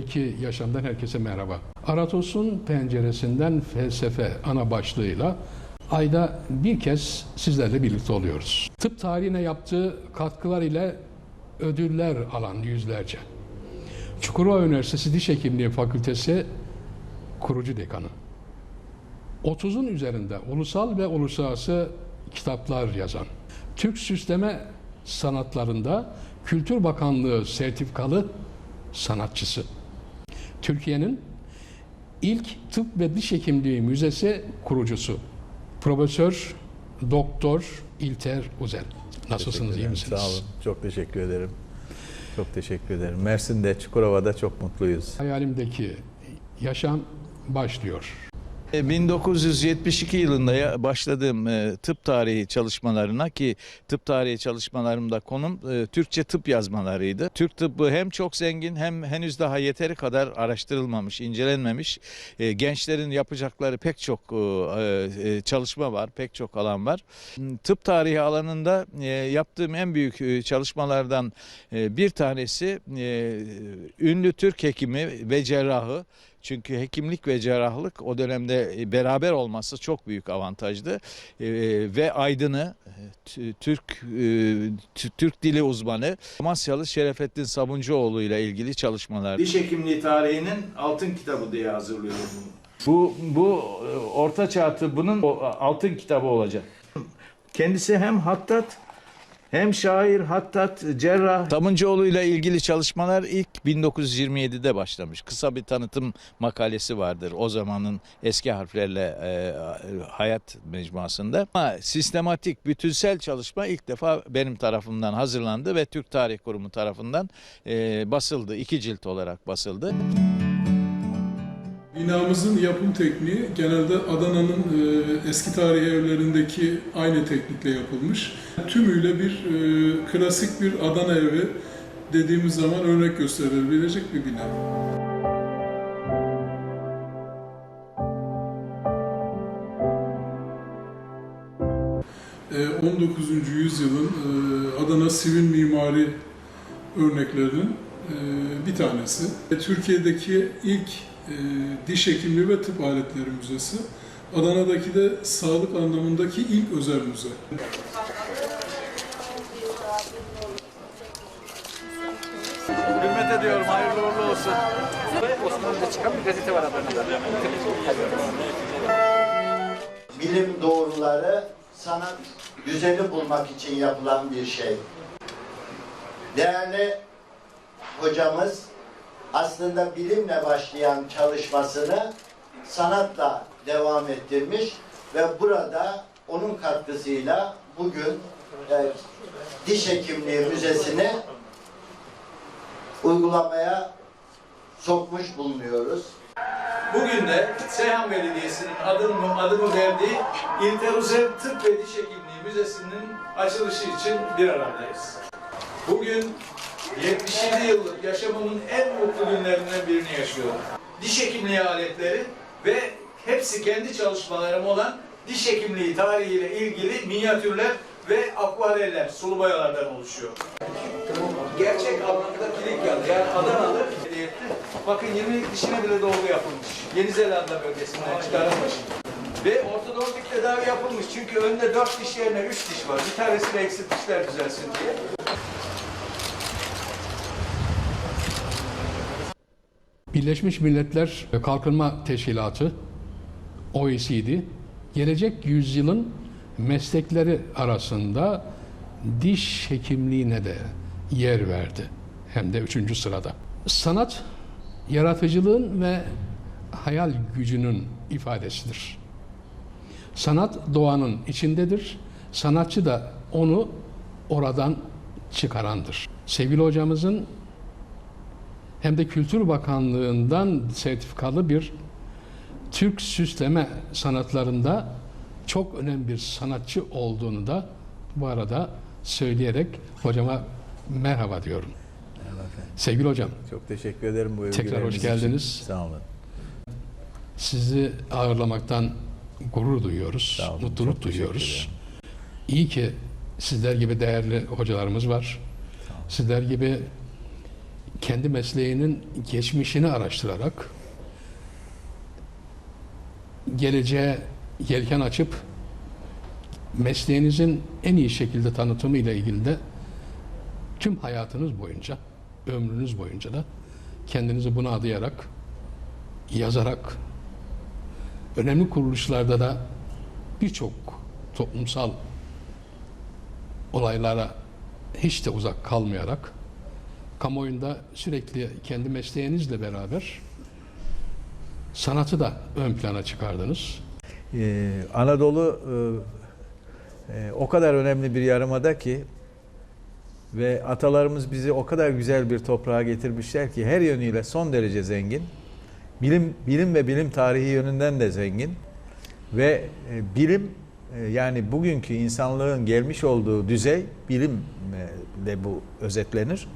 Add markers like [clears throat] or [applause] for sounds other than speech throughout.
hayalimdeki yaşamdan herkese merhaba. Aratos'un penceresinden felsefe ana başlığıyla ayda bir kez sizlerle birlikte oluyoruz. Tıp tarihine yaptığı katkılar ile ödüller alan yüzlerce. Çukurova Üniversitesi Diş Hekimliği Fakültesi kurucu dekanı. 30'un üzerinde ulusal ve uluslararası kitaplar yazan, Türk süsleme sanatlarında Kültür Bakanlığı sertifikalı sanatçısı. Türkiye'nin ilk tıp ve diş hekimliği müzesi kurucusu. Profesör Doktor İlter Uzel. Nasılsınız, iyi misiniz? Sağ olun. Çok teşekkür ederim. Çok teşekkür ederim. Mersin'de, Çukurova'da çok mutluyuz. Hayalimdeki yaşam başlıyor. E, 1972 yılında ya- başladığım e, tıp tarihi çalışmalarına ki tıp tarihi çalışmalarımda konum e, Türkçe tıp yazmalarıydı. Türk tıbbı hem çok zengin hem henüz daha yeteri kadar araştırılmamış, incelenmemiş. E, Gençlerin yapacakları pek çok e, e, çalışma var, pek çok alan var. Tıp tarihi alanında e, yaptığım en büyük e, çalışmalardan e, bir tanesi e, ünlü Türk hekimi ve cerrahı çünkü hekimlik ve cerrahlık o dönemde e, beraber olması çok büyük avantajdı. Ee, ve aydını, e, Türk e, Türk dili uzmanı Amasyalı Şerefettin Sabuncuoğlu ile ilgili çalışmalar. Diş hekimliği tarihinin altın kitabı diye hazırlıyorum bunu. Bu bu e, orta çağ tıbbının o, altın kitabı olacak. Kendisi hem hattat hem şair, hattat, cerrah. Sabuncuoğlu ile ilgili çalışmalar ilk 1927'de başlamış. Kısa bir tanıtım makalesi vardır o zamanın eski harflerle e, hayat mecmuasında. Ama sistematik, bütünsel çalışma ilk defa benim tarafımdan hazırlandı ve Türk Tarih Kurumu tarafından e, basıldı. iki cilt olarak basıldı. Binamızın yapım tekniği genelde Adana'nın e, eski tarihi evlerindeki aynı teknikle yapılmış. Tümüyle bir e, klasik bir Adana evi dediğimiz zaman örnek gösterilebilecek bir bina. E, 19. yüzyılın e, Adana sivil mimari örneklerinin e, bir tanesi. E, Türkiye'deki ilk e, diş hekimliği ve tıp aletleri müzesi. Adana'daki de sağlık anlamındaki ilk özel müze. Ediyorum. Hayırlı uğurlu olsun. Osmanlı'da çıkan bir gazete var Adana'da. bilim doğruları sanat güzeli bulmak için yapılan bir şey. Değerli hocamız aslında bilimle başlayan çalışmasını sanatla devam ettirmiş ve burada onun katkısıyla bugün e, diş hekimliği müzesini uygulamaya sokmuş bulunuyoruz. Bugün de Seyhan Belediyesi'nin adını, adını verdiği İlteruzel Tıp ve Diş Hekimliği Müzesi'nin açılışı için bir aradayız. Bugün 77 yıllık yaşamımın en mutlu günlerinden birini yaşıyorum. Diş hekimliği aletleri ve hepsi kendi çalışmalarım olan diş hekimliği tarihiyle ilgili minyatürler ve akvareller, sulu boyalardan oluşuyor. Gerçek anlamda kilit yazı. Yani Adanalı hediye etti. Bakın 20 dişine bile dolgu yapılmış. Yeni Zelanda bölgesinden çıkarılmış. Ve ortodontik tedavi yapılmış. Çünkü önde 4 diş yerine 3 diş var. Bir tanesini eksiltmişler düzelsin diye. Birleşmiş Milletler Kalkınma Teşkilatı OECD gelecek yüzyılın meslekleri arasında diş hekimliğine de yer verdi. Hem de üçüncü sırada. Sanat yaratıcılığın ve hayal gücünün ifadesidir. Sanat doğanın içindedir. Sanatçı da onu oradan çıkarandır. Sevgili hocamızın hem de Kültür Bakanlığı'ndan sertifikalı bir Türk süsleme sanatlarında çok önemli bir sanatçı olduğunu da bu arada söyleyerek hocama merhaba diyorum. Sevgili hocam, Çok teşekkür ederim bu Tekrar hoş övgüleriniz için. geldiniz. Sağ olun. sizi ağırlamaktan gurur duyuyoruz, olun, mutluluk duyuyoruz. İyi ki sizler gibi değerli hocalarımız var. Sizler gibi kendi mesleğinin geçmişini araştırarak geleceğe yelken açıp mesleğinizin en iyi şekilde tanıtımı ile ilgili de tüm hayatınız boyunca, ömrünüz boyunca da kendinizi buna adayarak, yazarak, önemli kuruluşlarda da birçok toplumsal olaylara hiç de uzak kalmayarak kamuoyunda sürekli kendi mesleğinizle beraber sanatı da ön plana çıkardınız. Ee, Anadolu e, e, o kadar önemli bir yarımada ki ve atalarımız bizi o kadar güzel bir toprağa getirmişler ki her yönüyle son derece zengin. Bilim bilim ve bilim tarihi yönünden de zengin. Ve e, bilim e, yani bugünkü insanlığın gelmiş olduğu düzey bilimle bu özetlenir.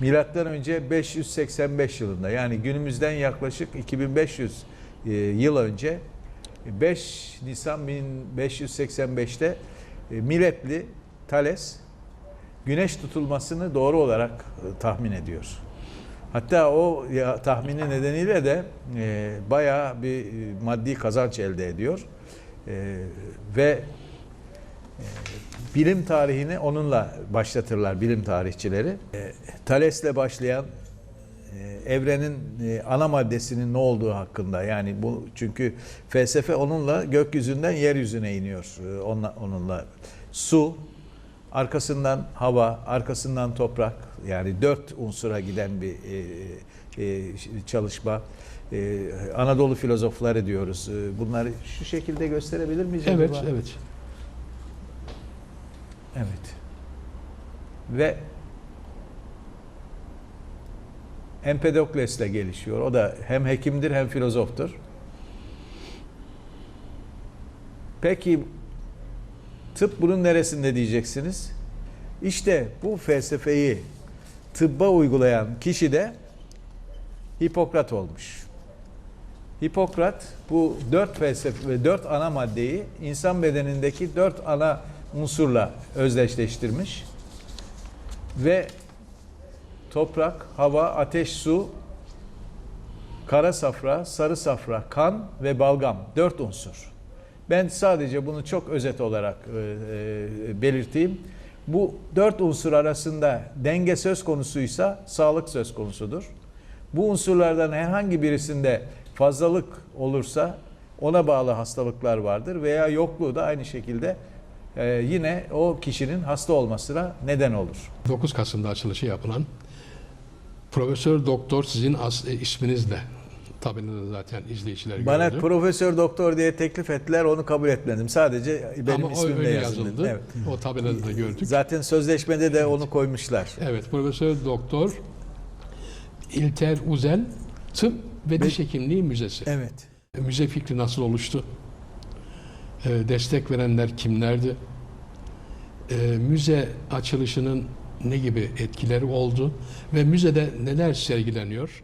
Milattan önce 585 yılında yani günümüzden yaklaşık 2500 e, yıl önce 5 Nisan 1585'te e, Miletli Thales güneş tutulmasını doğru olarak e, tahmin ediyor. Hatta o ya, tahmini nedeniyle de e, bayağı bir e, maddi kazanç elde ediyor. E, ve e, bilim tarihini onunla başlatırlar bilim tarihçileri. E, Thales'le başlayan e, evrenin ana maddesinin ne olduğu hakkında yani bu çünkü felsefe onunla gökyüzünden yeryüzüne iniyor onunla su arkasından hava arkasından toprak yani dört unsura giden bir e, e, çalışma E, Anadolu filozofları diyoruz E, bunları şu şekilde gösterebilir miyiz Evet, acaba? evet. Evet. Ve Empedokles'le gelişiyor. O da hem hekimdir hem filozoftur. Peki tıp bunun neresinde diyeceksiniz? İşte bu felsefeyi tıbba uygulayan kişi de Hipokrat olmuş. Hipokrat bu dört felsefe ve dört ana maddeyi insan bedenindeki dört ana unsurla özdeşleştirmiş ve toprak, hava, ateş, su, kara safra, sarı safra, kan ve balgam dört unsur. Ben sadece bunu çok özet olarak e, e, belirteyim. Bu dört unsur arasında denge söz konusuysa sağlık söz konusudur. Bu unsurlardan herhangi birisinde fazlalık olursa ona bağlı hastalıklar vardır veya yokluğu da aynı şekilde e, yine o kişinin hasta olmasına neden olur. 9 Kasım'da açılışı yapılan Profesör Doktor sizin as- tabelada zaten izleyiciler Bana gördü. profesör doktor diye teklif ettiler onu kabul etmedim. Sadece benim Ama ismimle öyle yazıldı. yazıldı. Evet. O tabelada da gördük. Zaten sözleşmede de onu koymuşlar. Evet, Profesör Doktor İlter Uzel Tıp ve Diş Hekimliği Müzesi. Evet. Müze fikri nasıl oluştu? Ee, destek verenler kimlerdi? Ee, müze açılışının ne gibi etkileri oldu? Ve müzede neler sergileniyor?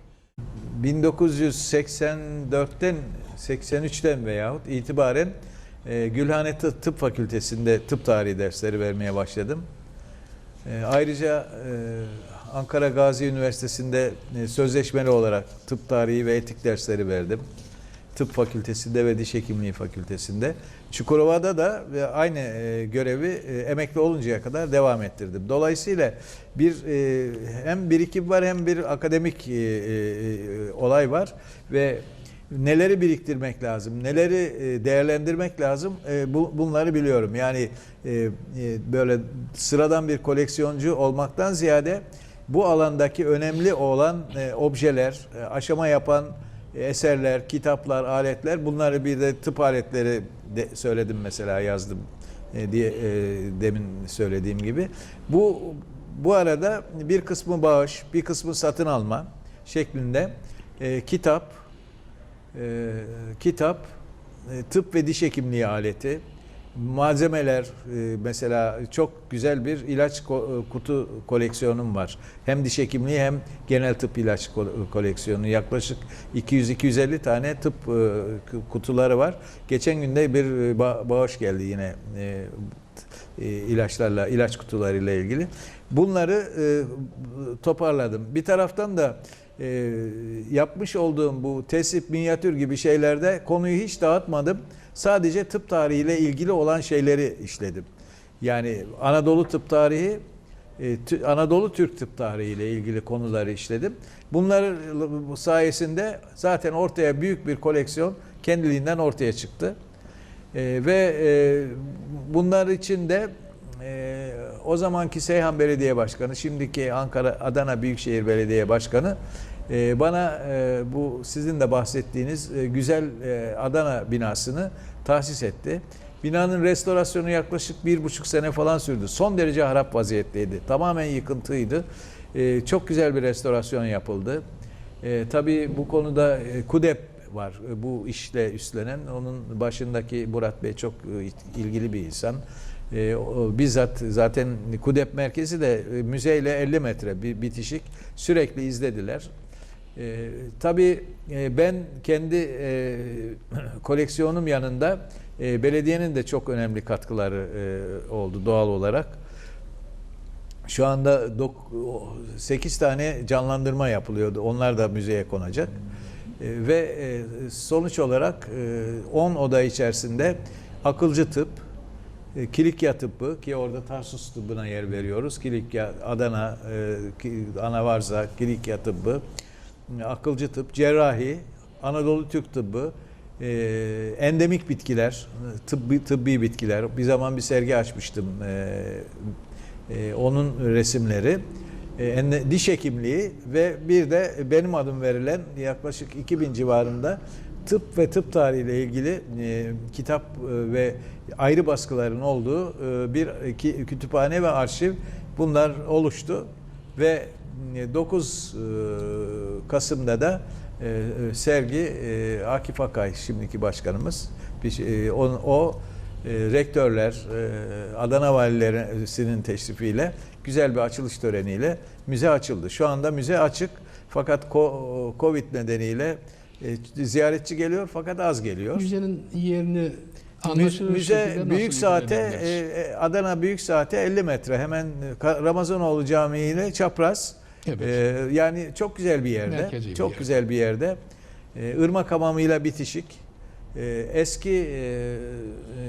1984'ten 83'ten veyahut itibaren e, Gülhane Tıp, Fakültesi'nde tıp tarihi dersleri vermeye başladım. E, ayrıca e, Ankara Gazi Üniversitesi'nde e, sözleşmeli olarak tıp tarihi ve etik dersleri verdim. Tıp Fakültesi'nde ve Diş Hekimliği Fakültesi'nde. Çukurova'da da ve aynı e, görevi e, emekli oluncaya kadar devam ettirdim. Dolayısıyla bir e, hem birikim var hem bir akademik e, e, olay var ve neleri biriktirmek lazım, neleri e, değerlendirmek lazım e, bu, bunları biliyorum. Yani e, e, böyle sıradan bir koleksiyoncu olmaktan ziyade bu alandaki önemli olan e, objeler, e, aşama yapan e, eserler, kitaplar, aletler bunları bir de tıp aletleri de söyledim mesela yazdım e, diye e, demin söylediğim gibi. Bu bu arada bir kısmı bağış, bir kısmı satın alma şeklinde e, kitap, e, kitap, e, tıp ve diş hekimliği aleti, malzemeler e, mesela çok güzel bir ilaç ko- kutu koleksiyonum var. Hem diş hekimliği hem genel tıp ilaç ko- koleksiyonu yaklaşık 200-250 tane tıp e, kutuları var. Geçen günde bir ba- bağış geldi yine e, e, ilaçlarla, ilaç kutularıyla ilgili. Bunları e, toparladım. Bir taraftan da e, yapmış olduğum bu tesip, minyatür gibi şeylerde konuyu hiç dağıtmadım. Sadece tıp tarihiyle ilgili olan şeyleri işledim. Yani Anadolu tıp tarihi, e, Anadolu Türk tıp tarihi ile ilgili konuları işledim. Bunlar sayesinde zaten ortaya büyük bir koleksiyon kendiliğinden ortaya çıktı. E, ve e, bunlar için de o zamanki Seyhan Belediye Başkanı, şimdiki Ankara Adana Büyükşehir Belediye Başkanı bana e, bu sizin de bahsettiğiniz e, güzel e, Adana binasını tahsis etti. Binanın restorasyonu yaklaşık bir buçuk sene falan sürdü. Son derece harap vaziyetteydi. Tamamen yıkıntıydı. E, çok güzel bir restorasyon yapıldı. E, tabii bu konuda KUDEP var. Bu işle üstlenen. Onun başındaki Murat Bey çok ilgili bir insan. E, o, bizzat zaten KUDEP merkezi de müzeyle 50 metre bir bitişik. Sürekli izlediler. E, tabii e, ben kendi e, [clears throat] koleksiyonum yanında e, belediyenin de çok önemli katkıları e, oldu doğal olarak. Şu anda 8 tane canlandırma yapılıyordu. Onlar da müzeye konacak. E, ve e, sonuç olarak 10 oda içerisinde akılcı tıp, e, Kilikya tıbbı ki orada Tarsus tıbbına yer veriyoruz. Kilikya, Adana, e, Anavarza, Kilikya tıbbı, e, akılcı tıp, cerrahi, Anadolu Türk tıbbı, e, endemik bitkiler, tıbbi, tıbbi bitkiler. Bir zaman bir sergi açmıştım. e, e, onun resimleri, e, diş hekimliği ve bir de benim adım verilen yaklaşık 2000 civarında tıp ve tıp tarihiyle ilgili e, kitap e, ve ayrı baskıların olduğu e, bir ki- kütüphane ve arşiv bunlar oluştu ve e, 9 e, Kasım'da da e, e, sergi e, Akif Akay şimdiki başkanımız şey- e, o, e, rektörler, e, Adana valilerisinin teşrifiyle güzel bir açılış töreniyle müze açıldı. Şu anda müze açık fakat Covid nedeniyle e, ziyaretçi geliyor fakat az geliyor. Müzenin yerini anlaşılır Müze büyük saate e, e, Adana büyük saate 50 metre hemen e, Ramazanoğlu Camii ile çapraz. Evet. E, yani çok güzel bir yerde. Merkezi bir çok yer. güzel bir yerde. E, Irmak hamamıyla bitişik. E, eski e,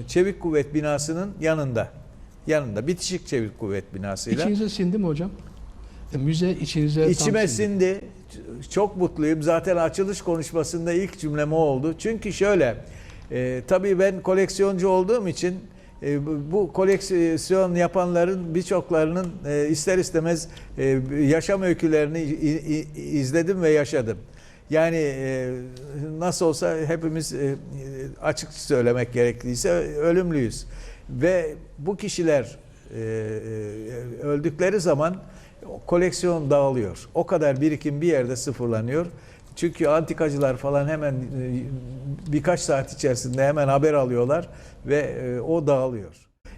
Çevik Kuvvet binasının yanında. Yanında bitişik Çevik Kuvvet binasıyla. İçinize sindi mi hocam? E, müze içinize İçime sindi. Çok mutluyum. Zaten açılış konuşmasında ilk cümlem o oldu. Çünkü şöyle, e, tabii ben koleksiyoncu olduğum için e, bu- koleksiyon yapanların birçoklarının e, ister istemez e, yaşam öykülerini izledim ve yaşadım. Yani nasıl olsa hepimiz açık söylemek gerekliyse ölümlüyüz. Ve bu kişiler öldükleri zaman koleksiyon dağılıyor. O kadar birikim bir yerde sıfırlanıyor. Çünkü antikacılar falan hemen e, birkaç saat içerisinde hemen haber alıyorlar ve e, o dağılıyor.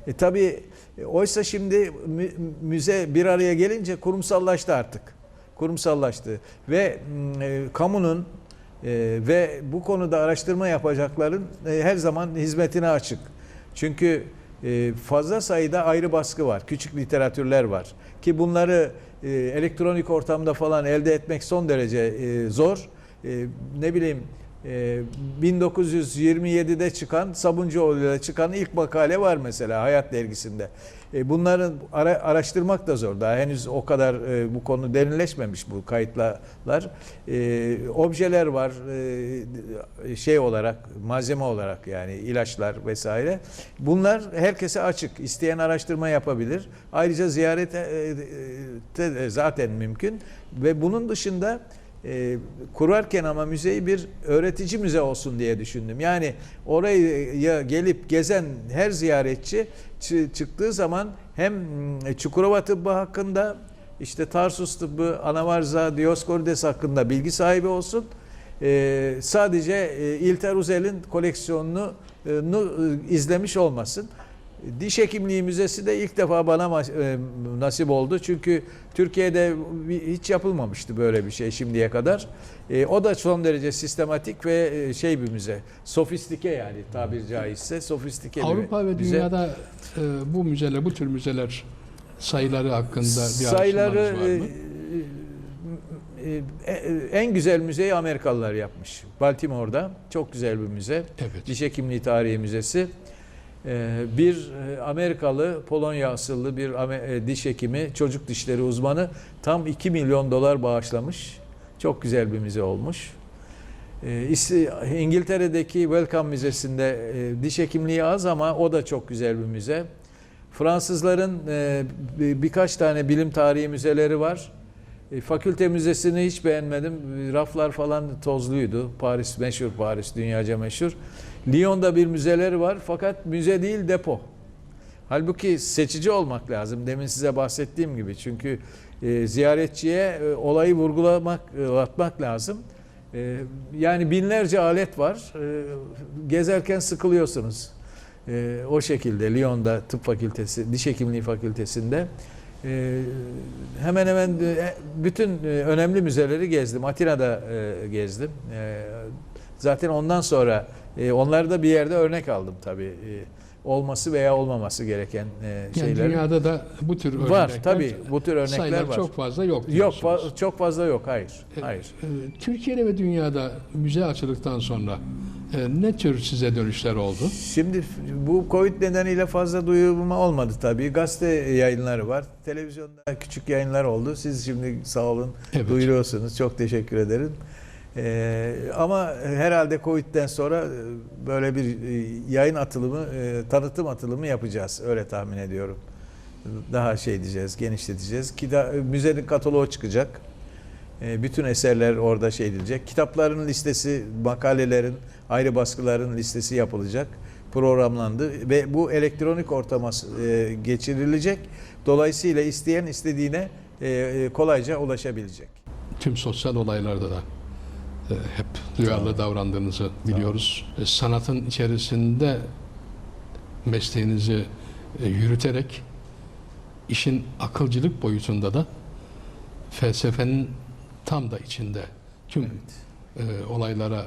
E tabi oysa şimdi mü- müze bir araya gelince kurumsallaştı artık. Kurumsallaştı ve e, kamunun e, ve bu konuda araştırma yapacakların e, her zaman hizmetine açık. Çünkü e, fazla sayıda ayrı baskı var, küçük literatürler var ki bunları e, elektronik ortamda falan elde etmek son derece e, zor. E, ne bileyim 1927'de çıkan Sabuncuoğlu'yla çıkan ilk makale var mesela Hayat dergisinde. E, bunların ara- araştırmak da zor. Daha henüz o kadar e, bu konu derinleşmemiş bu kayıtlar. E, objeler var e, şey olarak malzeme olarak yani ilaçlar vesaire. Bunlar herkese açık. İsteyen araştırma yapabilir. Ayrıca ziyaret e, e, de zaten mümkün ve bunun dışında e, kurarken ama müzeyi bir öğretici müze olsun diye düşündüm. Yani oraya gelip gezen her ziyaretçi çı- çıktığı zaman hem mm, Çukurova tıbbı hakkında işte Tarsus tıbbı, Anavarza, Dioskorides hakkında bilgi sahibi olsun. E, sadece e, İlter Uzel'in koleksiyonunu e, e, izlemiş olmasın. Diş Hekimliği Müzesi de ilk defa bana e, nasip oldu. Çünkü Türkiye'de hiç yapılmamıştı böyle bir şey şimdiye kadar. E, o da son derece sistematik ve e, şey bir müze. Sofistike yani tabir caizse sofistike bir Avrupa ve müze. dünyada e, bu müzeler, bu tür müzeler sayıları hakkında bir sayıları var mı? en güzel müzeyi Amerikalılar yapmış. Baltimore'da çok güzel bir müze. Evet. Diş Hekimliği Tarihi Müzesi. E, Bir e, Amerikalı Polonya asıllı bir e, diş hekimi, çocuk dişleri uzmanı tam 2 milyon dolar bağışlamış. Çok güzel bir müze olmuş. E, İs- İngiltere'deki Wellcome Müzesi'nde e, diş hekimliği az ama o da çok güzel bir müze. Fransızların bir- birkaç tane bilim tarihi müzeleri var. E, Fakülte müzesini hiç beğenmedim. Raflar falan tozluydu. Paris meşhur Paris, dünyaca meşhur. Lyon'da bir müzeleri var fakat müze değil depo. Halbuki seçici olmak lazım. Demin size bahsettiğim gibi. Çünkü e, ziyaretçiye e, olayı vurgulamak, e, atmak lazım. E, yani binlerce alet var. E, gezerken sıkılıyorsunuz. E, o şekilde Lyon'da tıp fakültesi, diş hekimliği fakültesinde e, hemen hemen e, bütün e, önemli müzeleri gezdim. Atina'da e, gezdim. E, zaten ondan sonra e, onları da bir yerde örnek aldım tabii. E, olması veya olmaması gereken e, Yani şeyler. dünyada da bu tür örnekler var tabii. Bu tür örnekler var. çok fazla yok. yok fa- çok fazla yok. Hayır. E, Hayır. e, Türkiye'de ve dünyada müze açıldıktan sonra e, ne tür size dönüşler oldu? Şimdi bu Covid nedeniyle fazla duyurma olmadı tabii. Gazete yayınları var. Televizyonda küçük yayınlar oldu. Siz şimdi sağ olun Evet. duyuruyorsunuz. Çok teşekkür ederim. Ee, ama herhalde Covid'den sonra e, böyle bir e, yayın atılımı, e, tanıtım atılımı yapacağız. Öyle tahmin ediyorum. Daha şey diyeceğiz, genişleteceğiz. Kita müzenin kataloğu çıkacak. E, bütün eserler orada şey edilecek. Kitapların listesi, makalelerin, ayrı baskıların listesi yapılacak. Programlandı ve bu elektronik ortama e, geçirilecek. Dolayısıyla isteyen istediğine e, kolayca ulaşabilecek. Tüm sosyal olaylarda da hep duyarlı davrandığınızı biliyoruz. E, Sanatın içerisinde mesleğinizi yürüterek işin akılcılık boyutunda da felsefenin tam da içinde tüm e, olaylara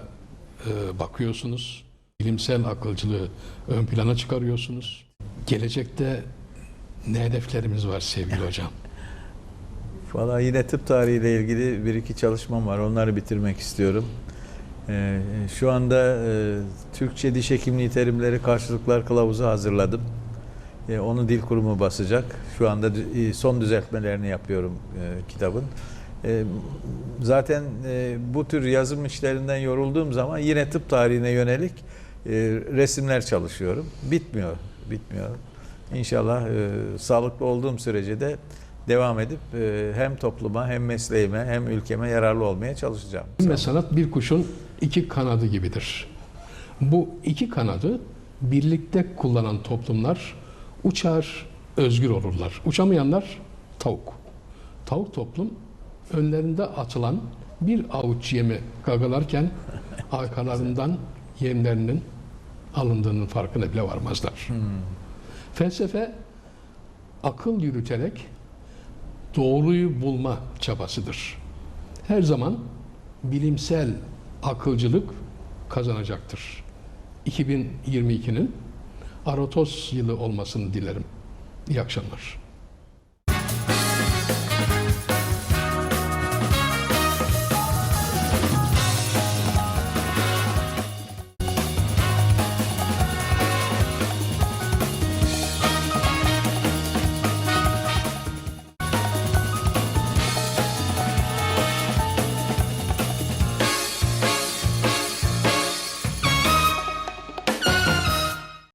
e, bakıyorsunuz. Bilimsel akılcılığı ön plana çıkarıyorsunuz. Gelecekte ne hedeflerimiz var sevgili [laughs] hocam? Valla yine tıp tarihiyle ilgili bir iki çalışmam var. Onları bitirmek istiyorum. Ee, şu anda e, Türkçe diş hekimliği terimleri karşılıklar kılavuzu hazırladım. E, onu dil kurumu basacak. Şu anda e, son düzeltmelerini yapıyorum e, kitabın. E, zaten e, bu tür yazım işlerinden yorulduğum zaman yine tıp tarihine yönelik e, resimler çalışıyorum. Bitmiyor, bitmiyor. İnşallah e, sağlıklı olduğum sürece de devam edip hem topluma hem mesleğime hem ülkeme yararlı olmaya çalışacağım. Ve sanat bir kuşun iki kanadı gibidir. Bu iki kanadı birlikte kullanan toplumlar uçar, özgür olurlar. Uçamayanlar tavuk. Tavuk toplum önlerinde atılan bir avuç yemi gagalarken [laughs] arkalarından yemlerinin alındığının farkına bile varmazlar. Felsefe akıl yürüterek doğruyu bulma çabasıdır. Her zaman bilimsel akılcılık kazanacaktır. 2022'nin Aratos yılı olmasını dilerim. İyi akşamlar.